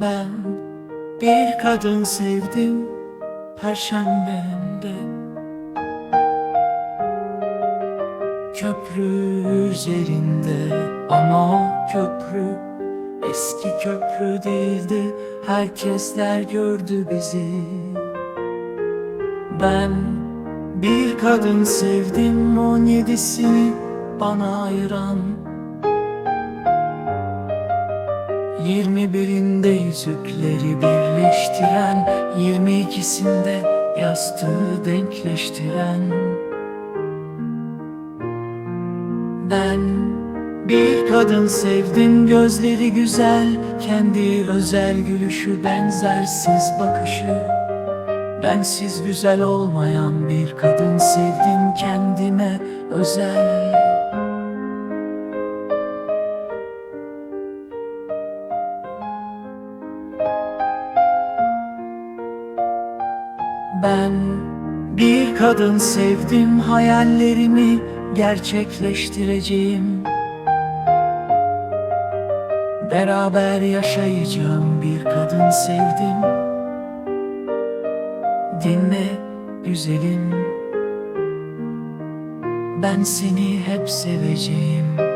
Ben bir kadın sevdim Perşembemde. Köprü üzerinde ama o köprü Eski köprü değildi. Herkesler gördü bizi. Ben bir kadın sevdim On yedisini bana ayıran Yirmi birinde yüzükleri birleştiren Yirmi ikisinde yastığı denkleştiren. Ben bir kadın sevdim gözleri güzel Kendi özel gülüşü benzersiz bakışı. Bensiz güzel olmayan bir kadın sevdim kendime özel Ben bir kadın sevdim hayallerimi gerçekleştireceğim. Beraber yaşayacağım bir kadın sevdim. Dinle güzelim. Ben seni hep seveceğim